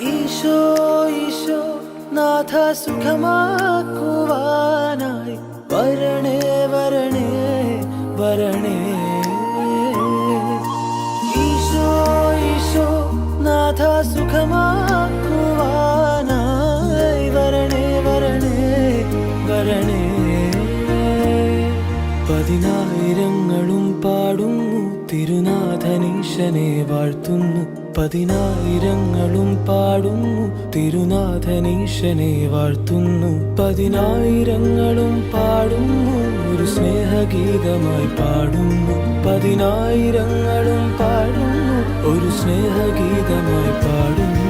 ഈശോ ഈശോ നാഥ സുഖമാക്കുവാനായി. വരണേ വരണേ വരണേ. ഈശോ ഈശോ നാഥ സുഖമാക്കുവാനായി. വരണേ വരണേ വരണേ. പതിനായിരങ്ങളും പാടുന്നു തിരുനാഥനീശനെ വാഴ്ത്തുന്നു. പതിനായിരങ്ങളും പാടുന്നു. തിരുനാഥനീശനെ വാഴ്ത്തുന്നു. പതിനായിരങ്ങളും പാടുന്നു. ഒരു സ്നേഹഗീതമായി പാടുന്നു. പതിനായിരങ്ങളും പാടുന്നു. ഒരു സ്നേഹഗീതമായി പാടുന്നു.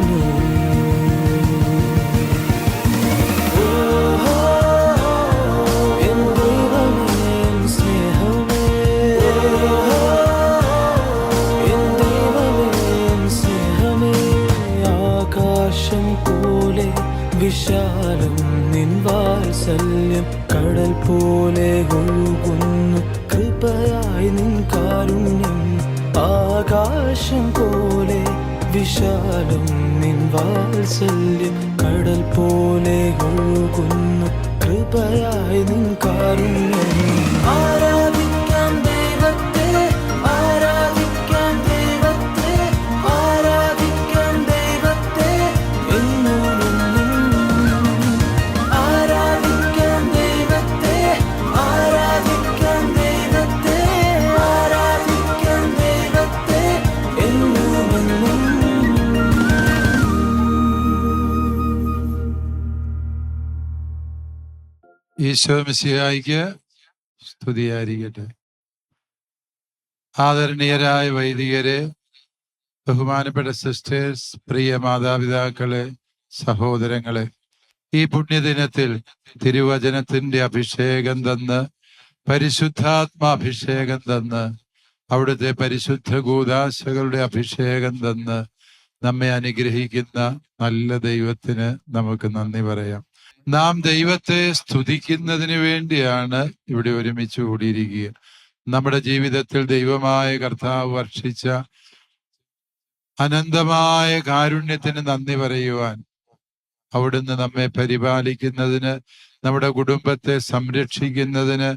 ഈശോ മിശിഹായിക്ക് സ്തുതിയായിരിക്കട്ടെ. ആദരണീയരായ വൈദികരെ ബഹുമാനപ്പെട്ട സിസ്റ്റേഴ്സ് പ്രിയ മാതാപിതാക്കളെ സഹോദരങ്ങളെ ഈ പുണ്യദിനത്തിൽ തിരുവചനത്തിന്റെ അഭിഷേകം തന്ന് പരിശുദ്ധാത്മാഭിഷേകം തന്ന് അവിടുത്തെ പരിശുദ്ധ ഗൂതാശകളുടെ അഭിഷേകം തന്ന് നമ്മെ അനുഗ്രഹിക്കുന്ന നല്ല ദൈവത്തിന് നമുക്ക് നന്ദി പറയാം. നാം ദൈവത്തെ സ്തുതിക്കുന്നതിന് വേണ്ടിയാണ് ഇവിടെ ഒരുമിച്ച് കൂടിയിരിക്കുക. നമ്മുടെ ജീവിതത്തിൽ ദൈവമായ കർത്താവ് വർഷിച്ച അനന്തമായ കാരുണ്യത്തിന് നന്ദി പറയുവാൻ അവിടുന്ന് നമ്മെ പരിപാലിക്കുന്നതിന് നമ്മുടെ കുടുംബത്തെ സംരക്ഷിക്കുന്നതിന്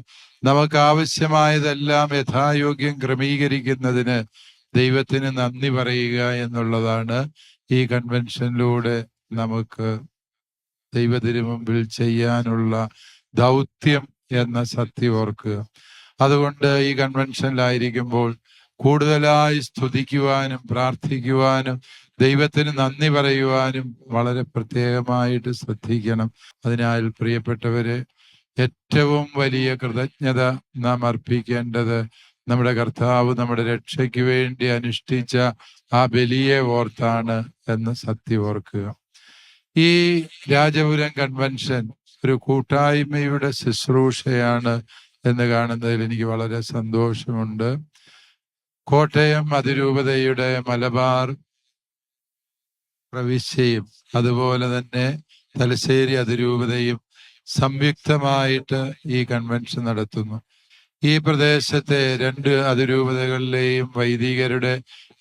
നമുക്ക് ആവശ്യമായതെല്ലാം യഥായോഗ്യം ക്രമീകരിക്കുന്നതിന് ദൈവത്തിന് നന്ദി പറയുക എന്നുള്ളതാണ് ഈ കൺവെൻഷനിലൂടെ നമുക്ക് ദൈവത്തിന് മുമ്പിൽ ചെയ്യാനുള്ള ദൗത്യം എന്ന സത്യം ഓർക്കുക. അതുകൊണ്ട് ഈ കൺവെൻഷനിലായിരിക്കുമ്പോൾ കൂടുതലായി സ്തുതിക്കുവാനും പ്രാർത്ഥിക്കുവാനും ദൈവത്തിന് നന്ദി പറയുവാനും വളരെ പ്രത്യേകമായിട്ട് ശ്രദ്ധിക്കണം. അതിനാൽ പ്രിയപ്പെട്ടവരെ ഏറ്റവും വലിയ കൃതജ്ഞത നാം അർപ്പിക്കേണ്ടത് നമ്മുടെ കർത്താവ് നമ്മുടെ രക്ഷയ്ക്ക് വേണ്ടി അനുഷ്ഠിച്ച ആ ബലിയെ ഓർത്താണ് എന്ന് സത്യം ഓർക്കുക. ഈ രാജപുരം കൺവെൻഷൻ ഒരു കൂട്ടായ്മയുടെ ശുശ്രൂഷയാണ് എന്ന് കാണുന്നതിൽ എനിക്ക് വളരെ സന്തോഷമുണ്ട്. കോട്ടയം അതിരൂപതയുടെ മലബാർ പ്രവിശ്യയും അതുപോലെ തന്നെ തലശ്ശേരി അതിരൂപതയും സംയുക്തമായിട്ട് ഈ കൺവെൻഷൻ നടത്തുന്നു. ഈ പ്രദേശത്തെ രണ്ട് അതിരൂപതകളിലെയും വൈദികരുടെ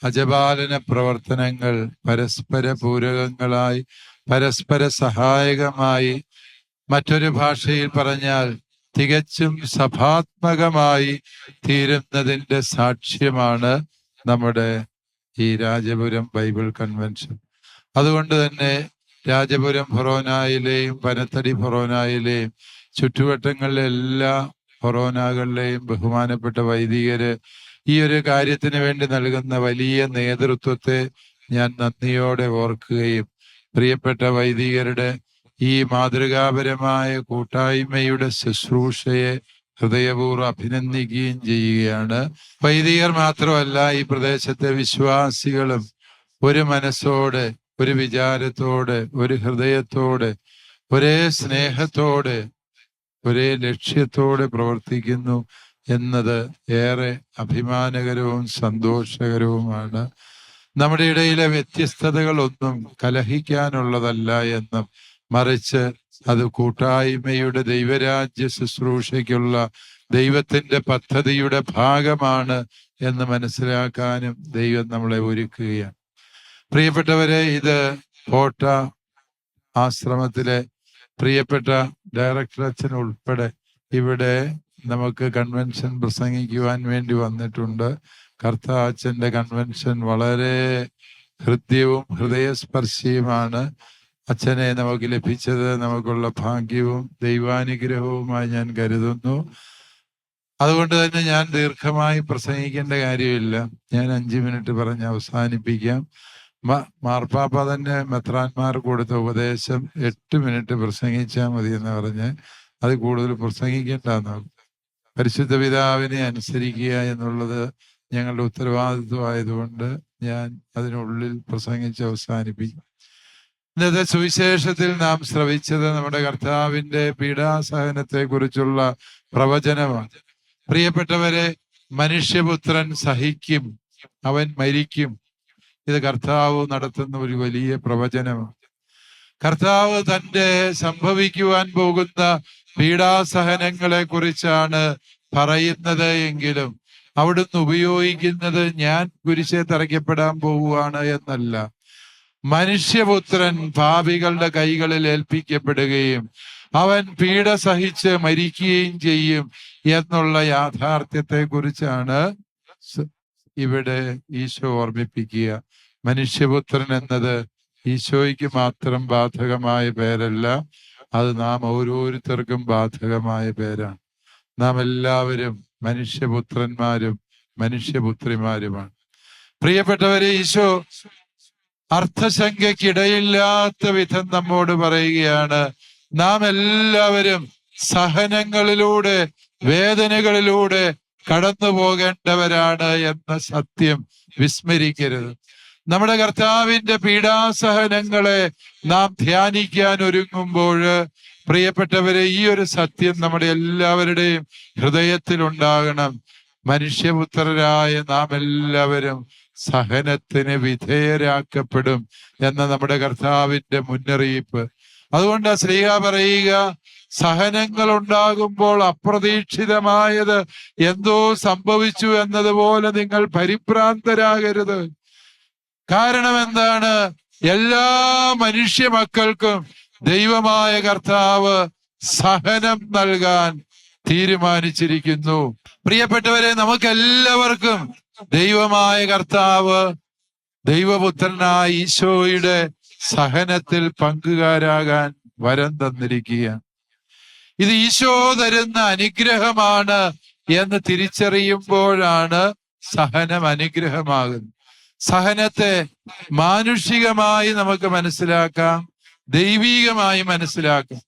അജപാലന പ്രവർത്തനങ്ങൾ പരസ്പര പൂരകങ്ങളായി പരസ്പര സഹായകമായി മറ്റൊരു ഭാഷയിൽ പറഞ്ഞാൽ തികച്ചും സഭാത്മകമായി തീരുന്നതിന്റെ സാക്ഷ്യമാണ് നമ്മുടെ ഈ രാജപുരം ബൈബിൾ കൺവെൻഷൻ. അതുകൊണ്ട് തന്നെ രാജപുരം ഫൊറോനായിലെയും പനത്തടി ഫൊറോനായിലെയും ചുറ്റുവട്ടങ്ങളിലെ എല്ലാ ഫൊറോനകളിലെയും ബഹുമാനപ്പെട്ട വൈദികര് ഈ ഒരു കാര്യത്തിന് വേണ്ടി നൽകുന്ന വലിയ നേതൃത്വത്തെ ഞാൻ നന്ദിയോടെ ഓർക്കുകയും പ്രിയപ്പെട്ട വൈദികരുടെ ഈ മാതൃകാപരമായ കൂട്ടായ്മയുടെ ശുശ്രൂഷയെ ഹൃദയപൂർവം അഭിനന്ദിക്കുകയും ചെയ്യുകയാണ്. വൈദികർ മാത്രമല്ല ഈ പ്രദേശത്തെ വിശ്വാസികളും ഒരു മനസ്സോടെ ഒരു വിചാരത്തോടെ ഒരു ഹൃദയത്തോടെ ഒരേ സ്നേഹത്തോടെ ഒരേ ലക്ഷ്യത്തോടെ പ്രവർത്തിക്കുന്നു എന്നത് ഏറെ അഭിമാനകരവും സന്തോഷകരവുമാണ്. നമ്മുടെ ഇടയിലെ വ്യത്യസ്തതകളൊന്നും കലഹിക്കാനുള്ളതല്ല എന്നും മറിച്ച് അത് കൂട്ടായ്മയുടെ ദൈവരാജ്യ ശുശ്രൂഷയ്ക്കുള്ള ദൈവത്തിന്റെ പദ്ധതിയുടെ ഭാഗമാണ് എന്ന് മനസ്സിലാക്കാനും ദൈവം നമ്മളെ ഒരുക്കുകയാണ്. പ്രിയപ്പെട്ടവരെ ഇത് കോട്ട ആശ്രമത്തിലെ പ്രിയപ്പെട്ട ഡയറക്ടർ അച്ഛൻ ഉൾപ്പെടെ ഇവിടെ നമുക്ക് കൺവെൻഷൻ പ്രസംഗിക്കുവാൻ വേണ്ടി വന്നിട്ടുണ്ട്. കർത്താച്ചന്റെ കൺവെൻഷൻ വളരെ ഹൃദ്യവും ഹൃദയസ്പർശിയുമാണ്. അച്ഛനെ നമുക്ക് ലഭിച്ചത് നമുക്കുള്ള ഭാഗ്യവും ദൈവാനുഗ്രഹവുമായി ഞാൻ കരുതുന്നു. അതുകൊണ്ട് തന്നെ ഞാൻ ദീർഘമായി പ്രസംഗിക്കേണ്ട കാര്യമില്ല. ഞാൻ അഞ്ചു മിനിറ്റ് പറഞ്ഞ് അവസാനിപ്പിക്കാം. മാർപ്പാപ്പ തന്നെ മെത്രാന്മാർ കൊടുത്ത ഉപദേശം എട്ട് മിനിറ്റ് പ്രസംഗിച്ചാൽ മതി എന്ന് പറഞ്ഞ് അത് കൂടുതൽ പ്രസംഗിക്കേണ്ടെന്ന് പരിശുദ്ധ പിതാവിനെ അനുസരിക്കുക എന്നുള്ളത് ഞങ്ങളുടെ ഉത്തരവാദിത്വമായതുകൊണ്ട് ഞാൻ അതിനുള്ളിൽ പ്രസംഗിച്ച് അവസാനിപ്പിക്കും. ഇന്നത്തെ സുവിശേഷത്തിൽ നാം ശ്രവിച്ചത് നമ്മുടെ കർത്താവിന്റെ പീഡാസഹനത്തെ കുറിച്ചുള്ള പ്രവചനമാണ്. പ്രിയപ്പെട്ടവരെ മനുഷ്യപുത്രൻ സഹിക്കും അവൻ മരിക്കും. ഇത് കർത്താവ് നടത്തുന്ന ഒരു വലിയ പ്രവചനമാണ്. കർത്താവ് തന്റെ സംഭവിക്കുവാൻ പോകുന്ന പീഡാസഹനങ്ങളെ കുറിച്ചാണ് പറയുന്നത് എങ്കിലും അവിടുന്ന് ഉപയോഗിക്കുന്നത് ഞാൻ കുരിശെ തറയ്ക്കപ്പെടാൻ പോവുകയാണ് എന്നല്ല. മനുഷ്യപുത്രൻ പാപികളുടെ കൈകളിൽ ഏൽപ്പിക്കപ്പെടുകയും അവൻ പീഡ സഹിച്ച് മരിക്കുകയും ചെയ്യും എന്നുള്ള യാഥാർത്ഥ്യത്തെ കുറിച്ചാണ് ഇവിടെ ഈശോ ഓർമ്മിപ്പിക്കുക. മനുഷ്യപുത്രൻ എന്നത് ഈശോയ്ക്ക് മാത്രം ബാധകമായ പേരല്ല അത് നാം ഓരോരുത്തർക്കും ബാധകമായ പേരാണ്. നാം എല്ലാവരും മനുഷ്യപുത്രന്മാരും മനുഷ്യപുത്രിമാരുമാണ്. പ്രിയപ്പെട്ടവരെ ഈശോ അർത്ഥശങ്കയ്ക്കിടയില്ലാത്ത വിധം നമ്മോട് പറയുകയാണ്. നാം എല്ലാവരും സഹനങ്ങളിലൂടെ വേദനകളിലൂടെ കടന്നു പോകേണ്ടവരാണ് എന്ന സത്യം വിസ്മരിക്കരുത്. നമ്മുടെ കർത്താവിന്റെ പീഡാസഹനങ്ങളെ നാം ധ്യാനിക്കാൻ ഒരുങ്ങുമ്പോൾ പ്രിയപ്പെട്ടവരെ ഈ ഒരു സത്യം നമ്മുടെ എല്ലാവരുടെയും ഹൃദയത്തിൽ ഉണ്ടാകണം മനുഷ്യപുത്രരായ നാം എല്ലാവരും സഹനത്തിന് വിധേയരാക്കപ്പെടും എന്ന നമ്മുടെ കർത്താവിന്റെ മുന്നറിയിപ്പ്. അതുകൊണ്ട് ശ്രീഹ പറയുക സഹനങ്ങൾ ഉണ്ടാകുമ്പോൾ അപ്രതീക്ഷിതമായത് എന്തോ സംഭവിച്ചു എന്നതുപോലെ നിങ്ങൾ പരിഭ്രാന്തരാകരുത്. കാരണം എന്താണ്? എല്ലാ മനുഷ്യ മക്കൾക്കും ദൈവമായ കർത്താവ് സഹനം നൽകാൻ തീരുമാനിച്ചിരിക്കുന്നു. പ്രിയപ്പെട്ടവരെ നമുക്ക് എല്ലാവർക്കും ദൈവമായ കർത്താവ് ദൈവപുത്രനായ ഈശോയുടെ സഹനത്തിൽ പങ്കുകാരാകാൻ വരം തന്നിരിക്കുകയാണ്. ഇത് ഈശോ തരുന്ന അനുഗ്രഹമാണ് എന്ന് തിരിച്ചറിയുമ്പോഴാണ് സഹനം അനുഗ്രഹമാകുന്നത്. സഹനത്തെ മാനുഷികമായി നമുക്ക് മനസ്സിലാക്കാം. ദൈവീകമായി മനസ്സിലാക്കും.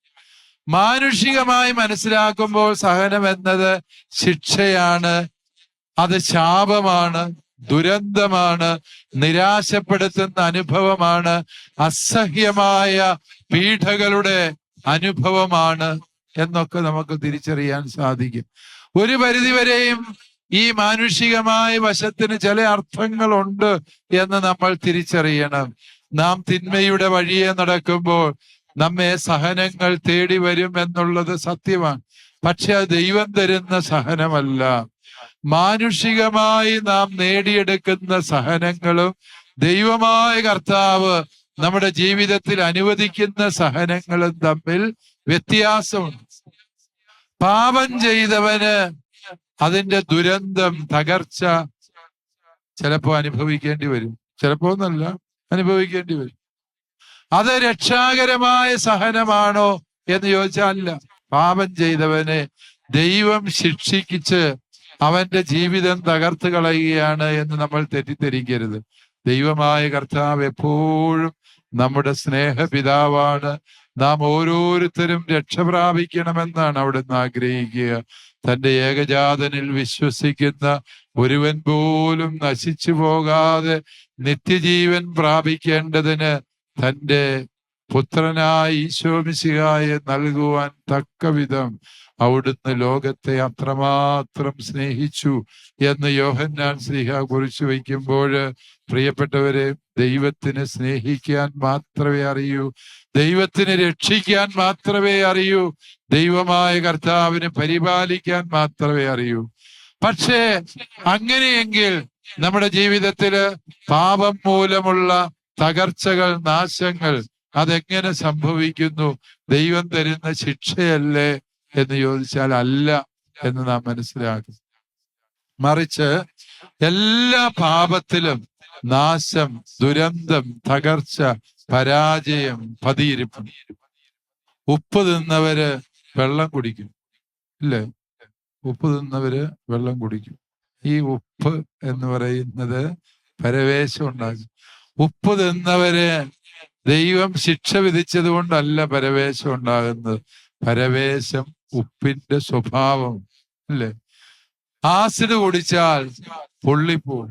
മാനുഷികമായി മനസ്സിലാക്കുമ്പോൾ സഹനം എന്നത് ശിക്ഷയാണ് അത് ശാപമാണ് ദുരന്തമാണ് നിരാശപ്പെടുത്തുന്ന അനുഭവമാണ് അസഹ്യമായ പീഠകളുടെ അനുഭവമാണ് എന്നൊക്കെ നമുക്ക് തിരിച്ചറിയാൻ സാധിക്കും. ഒരു പരിധിവരെയും ഈ മാനുഷികമായ വശത്തിന് ചില അർത്ഥങ്ങളുണ്ട് എന്ന് നമ്മൾ തിരിച്ചറിയണം. നാം തിന്മയുടെ വഴിയെ നടക്കുമ്പോൾ നമ്മെ സഹനങ്ങൾ തേടി വരും എന്നുള്ളത് സത്യമാണ്. പക്ഷെ ദൈവം തരുന്ന സഹനമല്ല. മാനുഷികമായി നാം നേടിയെടുക്കുന്ന സഹനങ്ങളും ദൈവമായ കർത്താവ് നമ്മുടെ ജീവിതത്തിൽ അനുവദിക്കുന്ന സഹനങ്ങളും തമ്മിൽ വ്യത്യാസമുണ്ട്. പാപം ചെയ്തവന് അതിന്റെ ദുരന്തം തകർച്ച ചിലപ്പോ അനുഭവിക്കേണ്ടി വരും. ചിലപ്പോ എന്നല്ല അനുഭവിക്കേണ്ടി വരും. അത് രക്ഷാകരമായ സഹനമാണോ എന്ന് ചോദിച്ചാൽ അല്ല പാപം ചെയ്തവനെ ദൈവം ശിക്ഷിച്ച് അവന്റെ ജീവിതം തകർത്ത് കളയുകയാണ് എന്ന് നമ്മൾ തെറ്റിദ്ധരിക്കരുത്. ദൈവമായ കർത്താവ് എപ്പോഴും നമ്മുടെ സ്നേഹപിതാവാണ്. നാം ഓരോരുത്തരും രക്ഷ പ്രാപിക്കണമെന്നാണ് അവിടുന്ന് ആഗ്രഹിക്കുക. തന്റെ ഏകജാതനിൽ വിശ്വസിക്കുന്ന ഒരുവൻ പോലും നശിച്ചു പോകാതെ നിത്യജീവൻ പ്രാപിക്കേണ്ടതിന് തന്റെ പുത്രനായ ഈശോമിശിഹായെ നൽകുവാൻ തക്ക വിധം അവിടുന്ന് ലോകത്തെ അത്രമാത്രം സ്നേഹിച്ചു എന്ന് യോഹന്നാൻ ശ്രീഹ കുറിച്ചു വയ്ക്കുമ്പോൾ പ്രിയപ്പെട്ടവരെ ദൈവത്തിന് സ്നേഹിക്കാൻ മാത്രമേ അറിയൂ. ദൈവത്തിന് രക്ഷിക്കാൻ മാത്രമേ അറിയൂ. ദൈവമായ കർത്താവിനെ പരിപാലിക്കാൻ മാത്രമേ അറിയൂ. പക്ഷേ അങ്ങനെയെങ്കിൽ നമ്മുടെ ജീവിതത്തിൽ പാപം മൂലമുള്ള തകർച്ചകൾ നാശങ്ങൾ അതെങ്ങനെ സംഭവിക്കുന്നു? ദൈവം തരുന്ന ശിക്ഷയല്ലേ? എന്ന് ചോദിച്ചാൽ അല്ല എന്ന് നാം മനസ്സിലാക്കും. മറിച്ച് എല്ലാ പാപത്തിലും നാശം ദുരന്തം തകർച്ച പരാജയം പതിയിരിപ്പ്. ഉപ്പ് തിന്നവര് വെള്ളം കുടിക്കും. ഇല്ലേ? ഉപ്പ് തിന്നവര് വെള്ളം കുടിക്കും. ഈ ഉപ്പ് എന്ന് പറയുന്നത് പരവേശം ഉണ്ടാകും ഉപ്പ് തിന്നവര് ദൈവം ശിക്ഷ വിധിച്ചത് കൊണ്ടല്ല പരവേശം ഉണ്ടാകുന്നത്. പരവേശം ഉപ്പിന്റെ സ്വഭാവം അല്ലേ? ആസിഡ് കുടിച്ചാൽ പൊള്ളിപ്പോ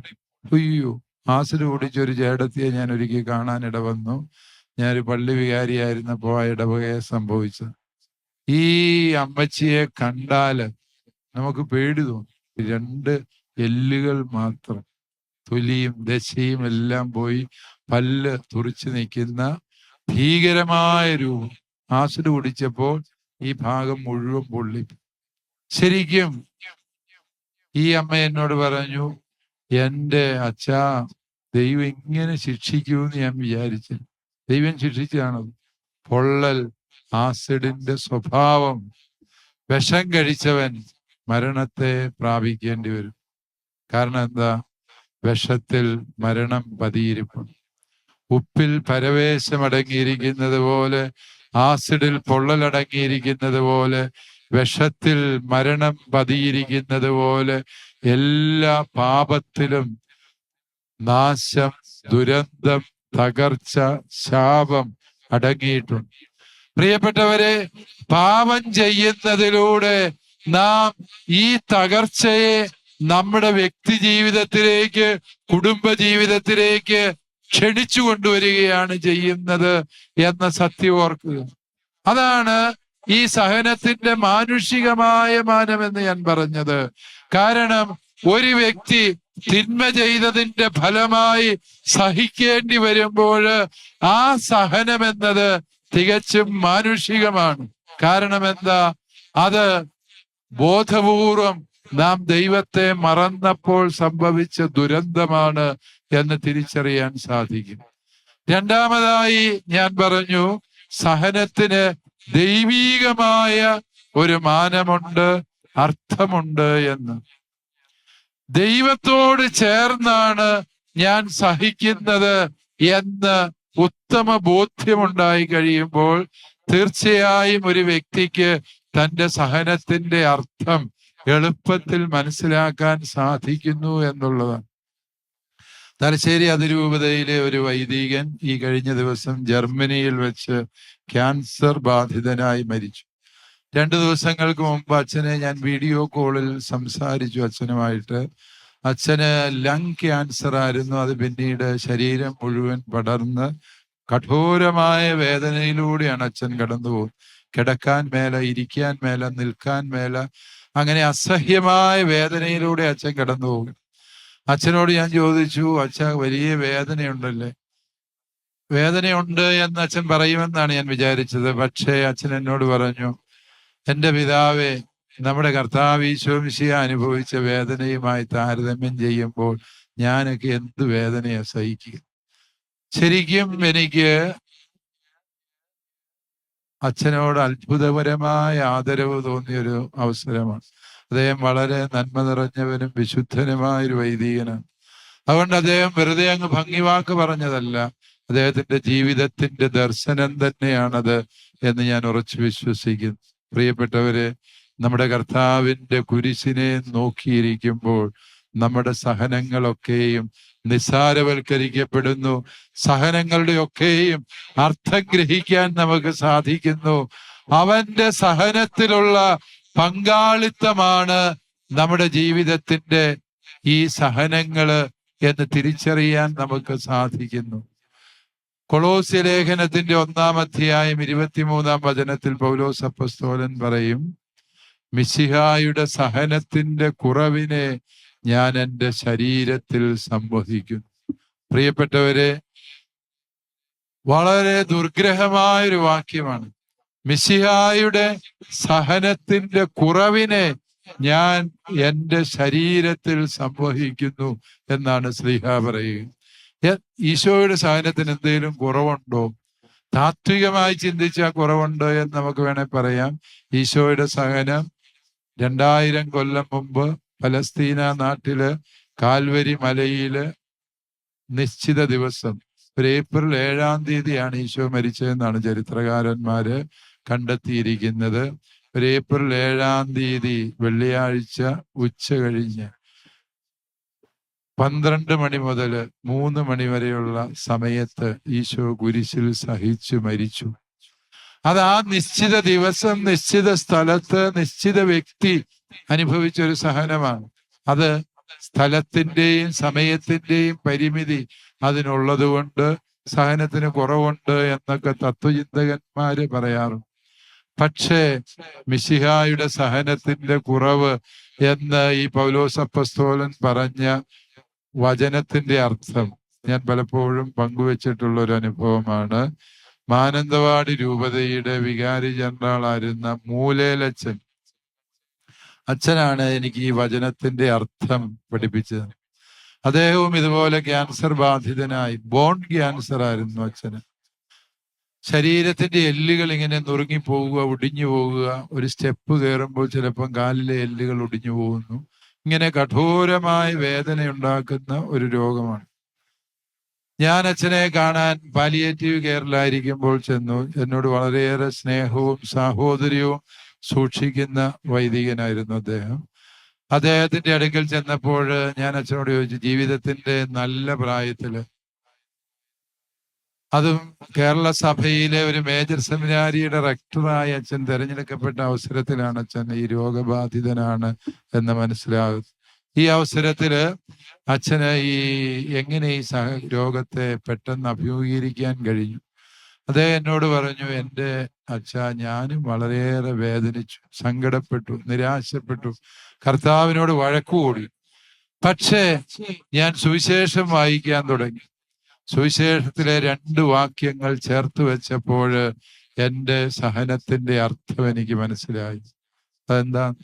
അയ്യോ ആസിഡ് കുടിച്ച ഒരു ചേടത്തിയെ ഞാൻ ഒരിക്കൽ കാണാനിട വന്നു ഞാനൊരു പള്ളി വികാരിയായിരുന്നപ്പോ ആ ഇടവകയെ സംഭവിച്ചത്. ഈ അമ്മച്ചിയെ കണ്ടാൽ നമുക്ക് പേടി തോന്നും. രണ്ട് എല്ലുകൾ മാത്രം തൊലിയും ദശയും എല്ലാം പോയി പല്ല് തുറിച്ചു നിൽക്കുന്ന ഭീകരമായ രൂപം. ആസിഡ് കുടിച്ചപ്പോൾ ഈ ഭാഗം മുഴുവൻ പൊള്ളി. ശരിക്കും ഈ അമ്മ എന്നോട് പറഞ്ഞു എന്റെ അച്ഛാ ദൈവം ഇങ്ങനെ ശിക്ഷിക്കുമെന്ന് ഞാൻ വിചാരിച്ചു. ദൈവം ശിക്ഷിച്ചാണത് പൊള്ളൽ ആസിഡിന്റെ സ്വഭാവം വിഷം കഴിച്ചവൻ മരണത്തെ പ്രാപിക്കേണ്ടി വരും. കാരണം എന്താ? വിഷത്തിൽ മരണം പതിയിരിപ്പുണ്ട്. ഉപ്പിൽ പരവേശമടങ്ങിയിരിക്കുന്നത് പോലെ ആസിഡിൽ പൊള്ളലടങ്ങിയിരിക്കുന്നത് പോലെ വിഷത്തിൽ മരണം പതിയിരിക്കുന്നത് പോലെ എല്ലാ പാപത്തിലും നാശം ദുരന്തം തകർച്ച ശാപം അടങ്ങിയിട്ടുണ്ട്. പ്രിയപ്പെട്ടവരെ പാപം ചെയ്യുന്നതിലൂടെ നാം ഈ തകർച്ചയെ നമ്മുടെ വ്യക്തി ജീവിതത്തിലേക്ക് കുടുംബ ജീവിതത്തിലേക്ക് ക്ഷണിച്ചു കൊണ്ടുവരികയാണ് ചെയ്യുന്നത് എന്ന സത്യം ഓർക്കുക. അതാണ് ഈ സഹനത്തിന്റെ മാനുഷികമായ മാനമെന്ന് ഞാൻ പറഞ്ഞത്. കാരണം ഒരു വ്യക്തി തിന്മ ചെയ്തതിന്റെ ഫലമായി സഹിക്കേണ്ടി വരുമ്പോൾ ആ സഹനം എന്നത് തികച്ചും മാനുഷികമാണ്. കാരണം എന്താ? അത് ബോധപൂർവം നാം ദൈവത്തെ മറന്നപ്പോൾ സംഭവിച്ച ദുരന്തമാണ് എന്ന് തിരിച്ചറിയാൻ സാധിക്കും. രണ്ടാമതായി ഞാൻ പറഞ്ഞു സഹനത്തിന് ദൈവീകമായ ഒരു മാനമുണ്ട് അർത്ഥമുണ്ട് എന്ന്. ദൈവത്തോട് ചേർന്നാണ് ഞാൻ സഹിക്കുന്നത് എന്ന് ഉത്തമ ബോധ്യമുണ്ടായി കഴിയുമ്പോൾ തീർച്ചയായും ഒരു വ്യക്തിക്ക് തന്റെ സഹനത്തിന്റെ അർത്ഥം എളുപ്പത്തിൽ മനസ്സിലാക്കാൻ സാധിക്കുന്നു എന്നുള്ളതാണ്. തലശ്ശേരി അതിരൂപതയിലെ ഒരു വൈദികൻ ഈ കഴിഞ്ഞ ദിവസം ജർമ്മനിയിൽ വെച്ച് ക്യാൻസർ ബാധിതനായി മരിച്ചു. രണ്ടു ദിവസങ്ങൾക്ക് മുമ്പ് അച്ഛനെ ഞാൻ വീഡിയോ കോളിൽ സംസാരിച്ചു അച്ഛനുമായിട്ട്. അച്ഛന് ലങ് ക്യാൻസർ ആയിരുന്നു. അത് പിന്നീട് ശരീരം മുഴുവൻ പടർന്ന് കഠോരമായ വേദനയിലൂടെയാണ് അച്ഛൻ കടന്നു പോകുന്നത്. കിടക്കാൻ മേല ഇരിക്കാൻ മേല നിൽക്കാൻ മേല അങ്ങനെ അസഹ്യമായ വേദനയിലൂടെ അച്ഛൻ കടന്നു പോകും അച്ഛനോട് ഞാൻ ചോദിച്ചു അച്ഛ വലിയ വേദനയുണ്ടല്ലേ? വേദനയുണ്ട് എന്ന് അച്ഛൻ പറയുമെന്നാണ് ഞാൻ വിചാരിച്ചത്. പക്ഷേ അച്ഛൻ എന്നോട് പറഞ്ഞു എന്റെ പിതാവേ നമ്മുടെ കർത്താവ് അനുഭവിച്ച വേദനയുമായി താരതമ്യം ചെയ്യുമ്പോൾ ഞാനൊക്കെ എന്ത് വേദനയാ സഹിക്കുക? ശരിക്കും എനിക്ക് അച്ഛനോട് അത്ഭുതപരമായ ആദരവ് തോന്നിയൊരു അവസരമാണ്. അദ്ദേഹം വളരെ നന്മ നിറഞ്ഞവനും വിശുദ്ധനുമായ ഒരു വൈദികനാണ് അതുകൊണ്ട് അദ്ദേഹം വെറുതെ അങ്ങ് ഭംഗിവാക്ക് പറഞ്ഞതല്ല. അദ്ദേഹത്തിന്റെ ജീവിതത്തിന്റെ ദർശനം തന്നെയാണത് എന്ന് ഞാൻ ഉറച്ചു വിശ്വസിക്കുന്നു. പ്രിയപ്പെട്ടവരെ നമ്മുടെ കർത്താവിന്റെ കുരിശിനെ നോക്കിയിരിക്കുമ്പോൾ നമ്മുടെ സഹനങ്ങളൊക്കെയും നിസ്സാരവൽക്കരിക്കപ്പെടുന്നു. സഹനങ്ങളുടെ ഒക്കെയും അർത്ഥം ഗ്രഹിക്കാൻ നമുക്ക് സാധിക്കുന്നു. അവന്റെ സഹനത്തിലുള്ള പങ്കാളിത്തമാണ് നമ്മുടെ ജീവിതത്തിന്റെ ഈ സഹനങ്ങൾ എന്ന് തിരിച്ചറിയാൻ നമുക്ക് സാധിക്കുന്നു. കൊളോസ്യ ലേഖനത്തിന്റെ ഒന്നാം അധ്യായം ഇരുപത്തിമൂന്നാം വചനത്തിൽ പൗലോസ് അപ്പസ്തോലൻ പറയും മിശിഹായുടെ സഹനത്തിന്റെ കുറവിനെ ഞാൻ എന്റെ ശരീരത്തിൽ സംവഹിക്കുന്നു. പ്രിയപ്പെട്ടവരെ വളരെ ദുർഗ്രഹമായൊരു വാക്യമാണ്. മിശിഹായുടെ സഹനത്തിന്റെ കുറവിനെ ഞാൻ എന്റെ ശരീരത്തിൽ സംവഹിക്കുന്നു എന്നാണ് ശ്രീഹ പറയുക. ഈശോയുടെ സഹനത്തിന് എന്തെങ്കിലും കുറവുണ്ടോ? താത്വികമായി ചിന്തിച്ച കുറവുണ്ടോ എന്ന് നമുക്ക് വേണേൽ പറയാം. ഈശോയുടെ സഹനം രണ്ടായിരം കൊല്ലം മുമ്പ് പലസ്തീന നാട്ടിൽ കാൽവരി മലയിൽ നിശ്ചിത ദിവസം ഒരു ഏപ്രിൽ ഏഴാം തീയതിയാണ് ഈശോ മരിച്ചതെന്നാണ് ചരിത്രകാരന്മാര് കണ്ടെത്തിയിരിക്കുന്നത്. ഒരു ഏപ്രിൽ ഏഴാം തീയതി വെള്ളിയാഴ്ച ഉച്ച കഴിഞ്ഞ് പന്ത്രണ്ട് മണി മുതൽ മൂന്ന് മണി വരെയുള്ള സമയത്ത് ഈശോ കുരിശിൽ സഹിച്ചു മരിച്ചു. അത് ആ നിശ്ചിത ദിവസം നിശ്ചിത സ്ഥലത്ത് നിശ്ചിത വ്യക്തി അനുഭവിച്ച ഒരു സഹനമാണ്. അത് സ്ഥലത്തിന്റെയും സമയത്തിന്റെയും പരിമിതി അതിനുള്ളതുകൊണ്ട് സഹനത്തിന് കുറവുണ്ട് എന്നൊക്കെ തത്വചിന്തകന്മാര് പറയാറുണ്ട്. പക്ഷേ മിശിഹായുടെ സഹനത്തിന്റെ കുറവ് എന്ന് ഈ പൗലോസപ്പസ്തോലൻ പറഞ്ഞ വചനത്തിന്റെ അർത്ഥം ഞാൻ പലപ്പോഴും പങ്കുവച്ചിട്ടുള്ള ഒരു അനുഭവമാണ്. മാനന്തവാടി രൂപതയുടെ വികാരി ജനറൽ ആയിരുന്ന മൂലേലച്ചൻ. അച്ഛനാണ് എനിക്ക് ഈ വചനത്തിന്റെ അർത്ഥം പഠിപ്പിച്ചത്. അദ്ദേഹവും ഇതുപോലെ ക്യാൻസർ ബാധിതനായി ബോൺ ക്യാൻസർ ആയിരുന്നു അച്ഛന്. ശരീരത്തിന്റെ എല്ലുകൾ ഇങ്ങനെ നുറുങ്ങി പോവുക ഒടിഞ്ഞു പോവുക ഒരു സ്റ്റെപ്പ് കയറുമ്പോൾ ചിലപ്പം കാലിലെ എല്ലുകൾ ഒടിഞ്ഞു പോകുന്നു. ഇങ്ങനെ കഠോരമായ വേദന ഉണ്ടാക്കുന്ന ഒരു രോഗമാണ്. ഞാൻ അച്ഛനെ കാണാൻ പാലിയേറ്റീവ് കെയറിലായിരിക്കുമ്പോൾ ചെന്നു. എന്നോട് വളരെയേറെ സ്നേഹവും സാഹോദര്യവും സൂക്ഷിക്കുന്ന വൈദികനായിരുന്നു അദ്ദേഹം. അദ്ദേഹത്തിന്റെ അടുക്കൽ ചെന്നപ്പോൾ ഞാൻ അച്ഛനോട് ചോദിച്ചു ജീവിതത്തിന്റെ നല്ല പ്രായത്തിൽ അതും കേരള സഭയിലെ ഒരു മേജർ സെമിനാരിയുടെ റെക്ടറായി അച്ഛൻ തെരഞ്ഞെടുക്കപ്പെട്ട അവസരത്തിലാണ് അച്ഛൻ ഈ രോഗബാധിതനാണ് എന്ന് മനസ്സിലാകും ഈ അവസരത്തിൽ അച്ഛന് ഈ എങ്ങനെ ഈ സഹ രോഗത്തെ പെട്ടെന്ന് അഭിമുഖീകരിക്കാൻ കഴിഞ്ഞു. അദ്ദേഹം എന്നോട് പറഞ്ഞു എന്റെ അച്ഛ ഞാനും വളരെയേറെ വേദനിച്ചു സങ്കടപ്പെട്ടു നിരാശപ്പെട്ടു കർത്താവിനോട് വഴക്കുകൂടി പക്ഷേ ഞാൻ സുവിശേഷം വായിക്കാൻ തുടങ്ങി. സുവിശേഷത്തിലെ രണ്ട് വാക്യങ്ങൾ ചേർത്ത് വെച്ചപ്പോൾ എന്റെ സഹനത്തിന്റെ അർത്ഥം എനിക്ക് മനസ്സിലായി. അതെന്താ?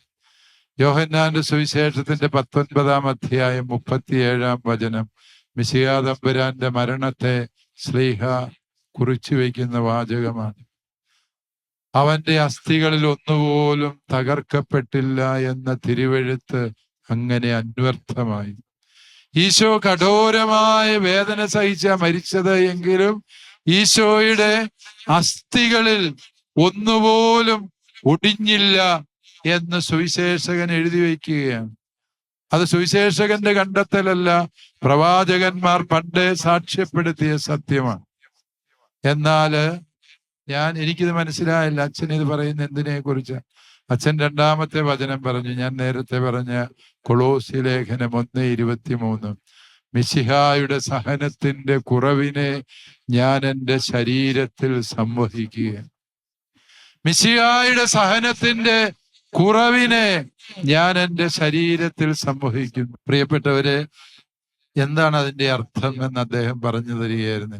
യോഹന്നാന്റെ സുവിശേഷത്തിന്റെ പത്തൊൻപതാം അധ്യായം മുപ്പത്തിയേഴാം വചനം. മിശികാതമ്പുരാന്റെ മരണത്തെ സ്ലീഹ കുറിച്ചു വയ്ക്കുന്ന വാചകമാണ്. അവന്റെ അസ്ഥികളിൽ ഒന്നുപോലും തകർക്കപ്പെട്ടില്ല എന്ന തിരുവെഴുത്ത് അങ്ങനെ അന്വർത്ഥമായി. ഈശോ കഠോരമായ വേദന സഹിച്ച മരിച്ചത് എങ്കിലും ഈശോയുടെ അസ്ഥികളിൽ ഒന്നുപോലും ഒടിഞ്ഞില്ല എന്ന് സുവിശേഷകൻ എഴുതി വയ്ക്കുകയാണ്. അത് സുവിശേഷകന്റെ കണ്ടെത്തലല്ല പ്രവാചകന്മാർ പണ്ടേ സാക്ഷ്യപ്പെടുത്തിയ സത്യമാണ്. എന്നാൽ ഞാൻ എനിക്കിത് മനസ്സിലായില്ല അച്ഛൻ ഇത് പറയുന്ന എന്തിനെ കുറിച്ച് അച്ഛൻ രണ്ടാമത്തെ വചനം പറഞ്ഞു. ഞാൻ നേരത്തെ പറഞ്ഞ കൊളോസി ലേഖനം ഒന്ന് ഇരുപത്തിമൂന്ന്. മിശിഹായുടെ സഹനത്തിന്റെ കുറവിനെ ഞാൻ എന്റെ ശരീരത്തിൽ സംവഹിക്കുക മിശിഹായുടെ സഹനത്തിന്റെ കുറവിനെ ഞാൻ എന്റെ ശരീരത്തിൽ സംവഹിക്കുന്നു. പ്രിയപ്പെട്ടവരെ എന്താണ് അതിന്റെ അർത്ഥം എന്ന് അദ്ദേഹം പറഞ്ഞു തരികയായിരുന്നു.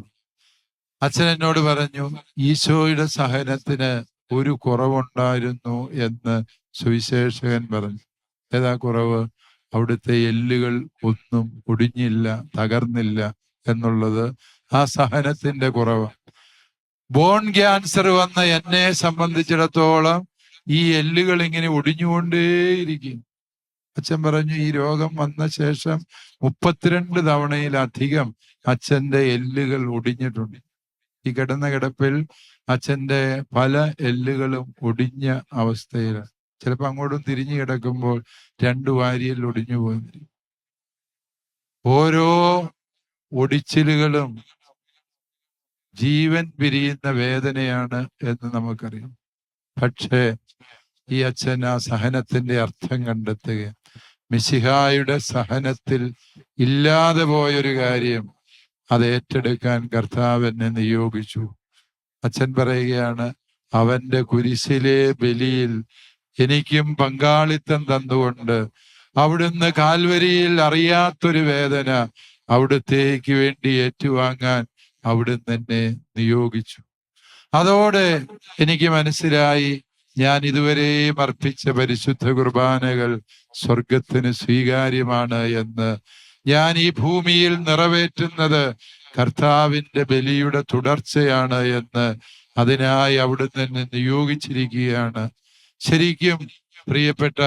അച്ഛൻ എന്നോട് പറഞ്ഞു ഈശോയുടെ സഹനത്തിന് ഒരു കുറവുണ്ടായിരുന്നു എന്ന് സുവിശേഷകൻ പറഞ്ഞു. ഏതാ കുറവ്? അവിടുത്തെ എല്ലുകൾ ഒന്നും ഒടിഞ്ഞില്ല തകർന്നില്ല എന്നുള്ളത് ആ സഹനത്തിന്റെ കുറവ്. ബോൺ ക്യാൻസർ വന്ന എന്നെ സംബന്ധിച്ചിടത്തോളം ഈ എല്ലുകൾ ഇങ്ങനെ ഒടിഞ്ഞുകൊണ്ടേയിരിക്കും. അച്ഛൻ പറഞ്ഞു ഈ രോഗം വന്ന ശേഷം മുപ്പത്തിരണ്ട് തവണയിലധികം അച്ഛന്റെ എല്ലുകൾ ഒടിഞ്ഞിട്ടുണ്ട്. ഈ കിടന്ന കിടപ്പിൽ അച്ഛന്റെ പല എല്ലുകളും ഒടിഞ്ഞ അവസ്ഥയിൽ ചിലപ്പോൾ അങ്ങോട്ടും തിരിഞ്ഞു കിടക്കുമ്പോൾ രണ്ട് വാരിയൽ ഒടിഞ്ഞു പോയിരിക്കും ഓരോ ഒടിച്ചിലുകളും ജീവൻ പിരിയുന്ന വേദനയാണ് എന്ന് നമുക്കറിയാം. പക്ഷേ ഈ അച്ഛൻ ആ സഹനത്തിന്റെ അർത്ഥം കണ്ടെത്തുക മിശിഹായുടെ സഹനത്തിൽ ഇല്ലാതെ പോയൊരു കാര്യം അത് ഏറ്റെടുക്കാൻ കർത്താവ് എന്നെ നിയോഗിച്ചു. അച്ഛൻ പറയുകയാണ് അവന്റെ കുരിശിലെ ബലിയിൽ എനിക്കും പങ്കാളിത്തം തന്നുകൊണ്ട് അവിടുന്ന് കാൽവരിയിൽ അറിയാത്തൊരു വേദന അവിടുത്തേക്ക് വേണ്ടി ഏറ്റുവാങ്ങാൻ അവിടുന്ന് എന്നെ നിയോഗിച്ചു. അതോടെ എനിക്ക് മനസ്സിലായി ഞാൻ ഇതുവരെ അർപ്പിച്ച പരിശുദ്ധ കുർബാനകൾ സ്വർഗത്തിന് സ്വീകാര്യമാണ് എന്ന്. ഞാൻ ഈ ഭൂമിയിൽ നിറവേറ്റുന്നത് കർത്താവിന്റെ ബലിയുടെ തുടർച്ചയാണ് എന്ന് അതിനായി അവിടുന്ന് നിയോഗിച്ചിരിക്കുകയാണ്. ശരിക്കും പ്രിയപ്പെട്ട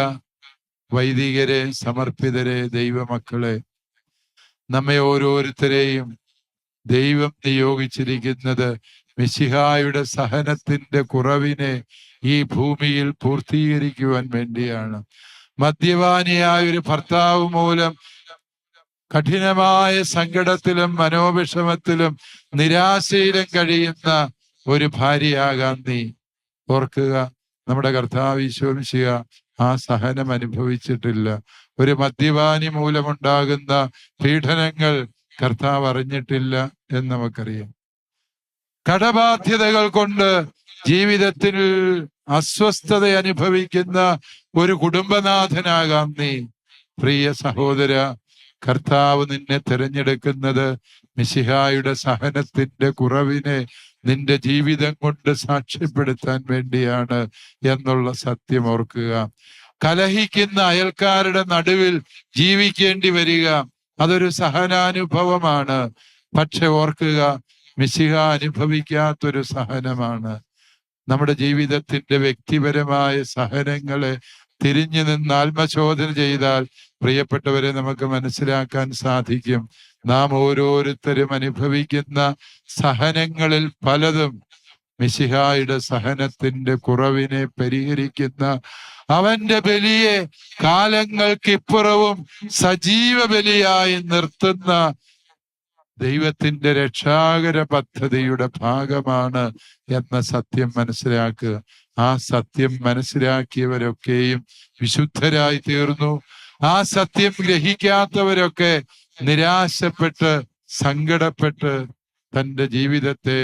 വൈദികരെ സമർപ്പിതരെ ദൈവമക്കളെ നമ്മെ ഓരോരുത്തരെയും ദൈവം നിയോഗിച്ചിരിക്കുന്നത് മിശിഹായുടെ സഹനത്തിന്റെ കുറവിനെ ഈ ഭൂമിയിൽ പൂർത്തീകരിക്കുവാൻ വേണ്ടിയാണ്. മദ്യപാനിയായ ഒരു ഭർത്താവ് മൂലം കഠിനമായ സങ്കടത്തിലും മനോവിഷമത്തിലും നിരാശയിലും കഴിയുന്ന ഒരു ഭാര്യയാകാൻ നീ ഓർക്കുക. നമ്മുടെ കർത്താവ് വിശ്വസിക്കുക ആ സഹനം അനുഭവിച്ചിട്ടില്ല. ഒരു മദ്യപാനി മൂലമുണ്ടാകുന്ന പീഡനങ്ങൾ കർത്താവ് അറിഞ്ഞിട്ടില്ല എന്ന് നമുക്കറിയാം. കടബാധ്യതകൾ കൊണ്ട് ജീവിതത്തിൽ അസ്വസ്ഥത അനുഭവിക്കുന്ന ഒരു കുടുംബനാഥനാകാം നീ പ്രിയ സഹോദര കർത്താവ് നിന്നെ തിരഞ്ഞെടുക്കുന്നത് മിശിഹായുടെ സഹനത്തിന്റെ കുറവിനെ നിന്റെ ജീവിതം കൊണ്ട് സാക്ഷ്യപ്പെടുത്താൻ വേണ്ടിയാണ് എന്നുള്ള സത്യം ഓർക്കുക. കലഹിക്കുന്ന അയൽക്കാരുടെ നടുവിൽ ജീവിക്കേണ്ടി വരിക അതൊരു സഹനാനുഭവമാണ്. പക്ഷെ ഓർക്കുക മിശിഹ അനുഭവിക്കാത്തൊരു സഹനമാണ്. നമ്മുടെ ജീവിതത്തിന്റെ വ്യക്തിപരമായ സഹനങ്ങളെ തിരിഞ്ഞു നിന്ന് ആത്മശോധന ചെയ്താൽ പ്രിയപ്പെട്ടവരെ നമുക്ക് മനസ്സിലാക്കാൻ സാധിക്കും. നാം ഓരോരുത്തരും അനുഭവിക്കുന്ന സഹനങ്ങളിൽ പലതും മിശിഹായുടെ സഹനത്തിന്റെ കുറവിനെ പരിഹരിക്കുന്ന അവന്റെ ബലിയെ കാലങ്ങൾക്കിപ്പുറവും സജീവ ബലിയായി നിർത്തുന്ന ദൈവത്തിന്റെ രക്ഷാകര പദ്ധതിയുടെ ഭാഗമാണ് എന്ന സത്യം മനസ്സിലാക്കുക. ആ സത്യം മനസ്സിലാക്കിയവരൊക്കെയും വിശുദ്ധരായി തീർന്നു. ആ സത്യം ഗ്രഹിക്കാത്തവരൊക്കെ നിരാശപ്പെട്ട് സങ്കടപ്പെട്ട് തന്റെ ജീവിതത്തെ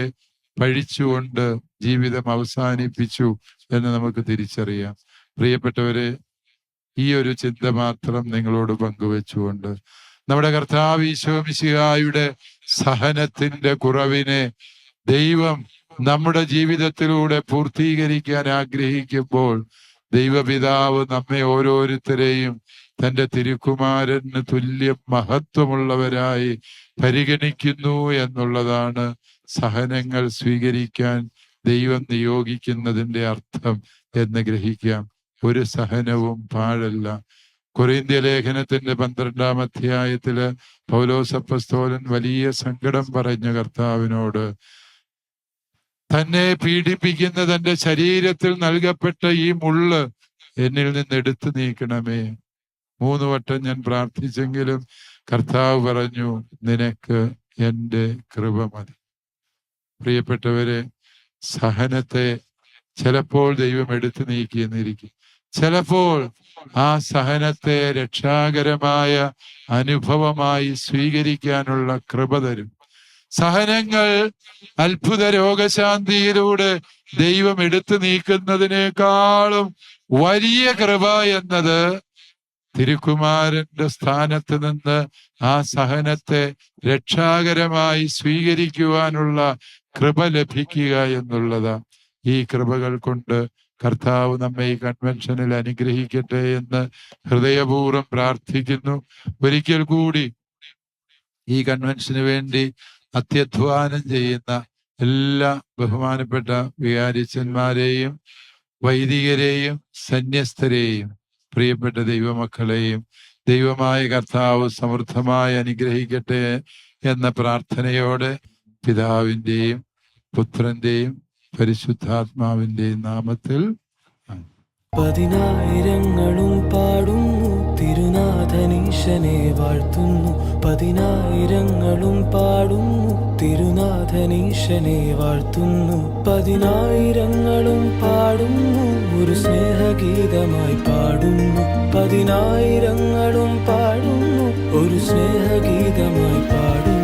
പഴിച്ചുകൊണ്ട് ജീവിതം അവസാനിപ്പിച്ചു എന്ന് നമുക്ക് തിരിച്ചറിയാം. പ്രിയപ്പെട്ടവരെ ഈ ഒരു ചിന്ത മാത്രം നിങ്ങളോട് പങ്കുവെച്ചുകൊണ്ട് നമ്മുടെ കർത്താവ് ഈശോമിശിഹായുടെ സഹനത്തിന്റെ കുറവിനെ ദൈവം നമ്മുടെ ജീവിതത്തിലൂടെ പൂർത്തീകരിക്കാൻ ആഗ്രഹിക്കുമ്പോൾ ദൈവപിതാവ് നമ്മെ ഓരോരുത്തരെയും തന്റെ തിരുക്കുമാരന് തുല്യം മഹത്വമുള്ളവരായി പരിഗണിക്കുന്നു എന്നുള്ളതാണ് സഹനങ്ങൾ സ്വീകരിക്കാൻ ദൈവം നിയോഗിക്കുന്നതിന്റെ അർത്ഥം എന്ന് ഗ്രഹിക്കാം. ഒരു സഹനവും പാഴല്ല. കൊറീന്ത്യ ലേഖനത്തിന്റെ പന്ത്രണ്ടാം അധ്യായത്തിൽ പൗലോസപ്പസ്തോലൻ വലിയ സങ്കടം പറഞ്ഞ കർത്താവിനോട് തന്നെ പീഡിപ്പിക്കുന്ന തന്റെ ശരീരത്തിൽ നൽകപ്പെട്ട ഈ മുള്ള് എന്നിൽ നിന്ന് എടുത്തു നീക്കണമേ. മൂന്ന് വട്ടം ഞാൻ പ്രാർത്ഥിച്ചെങ്കിലും കർത്താവ് പറഞ്ഞു നിനക്ക് എന്റെ കൃപ മതി. പ്രിയപ്പെട്ടവരെ സഹനത്തെ ചിലപ്പോൾ ദൈവം എടുത്തു നീക്കിയെന്നിരിക്കും. ചിലപ്പോൾ ആ സഹനത്തെ രക്ഷാകരമായ അനുഭവമായി സ്വീകരിക്കാനുള്ള കൃപ തരും. സഹനങ്ങൾ അത്ഭുത രോഗശാന്തിയിലൂടെ ദൈവം എടുത്തു നീക്കുന്നതിനേക്കാളും വലിയ കൃപ എന്നത് തിരുക്കുമാരന്റെ സ്ഥാനത്ത് നിന്ന് ആ സഹനത്തെ രക്ഷാകരമായി സ്വീകരിക്കുവാനുള്ള കൃപ ലഭിക്കുക എന്നുള്ളതാണ് ഈ കൃപകൾ കൊണ്ട് കർത്താവ് നമ്മെ ഈ കൺവെൻഷനിൽ അനുഗ്രഹിക്കട്ടെ എന്ന് ഹൃദയപൂർവം പ്രാർത്ഥിക്കുന്നു. ഒരിക്കൽ കൂടി ഈ കൺവെൻഷന് വേണ്ടി അത്യധ്വാനം ചെയ്യുന്ന എല്ലാ ബഹുമാനപ്പെട്ട വികാരിച്ചന്മാരെയും വൈദികരെയും സന്യസ്തരെയും പ്രിയപ്പെട്ട ദൈവമക്കളെയും ദൈവമായ കർത്താവ് സമൃദ്ധമായി അനുഗ്രഹിക്കട്ടെ എന്ന പ്രാർത്ഥനയോടെ പിതാവിന്റെയും പുത്രന്റെയും പരിശുദ്ധാത്മാവിന്റെയും നാമത്തിൽ പതിനായിരങ്ങളും പാടുന്നു. തിരുനാഥനീശനെ വാഴ്ത്തുന്നു. പതിനായിരങ്ങളും പാടുന്നു. തിരുനാഥനീശനെ വാഴ്ത്തുന്നു. പതിനായിരങ്ങളും പാടുന്നു. ഒരു സ്നേഹഗീതമായി പാടുന്നു. പതിനായിരങ്ങളും പാടുന്നു. ഒരു സ്നേഹഗീതമായി പാടുന്നു.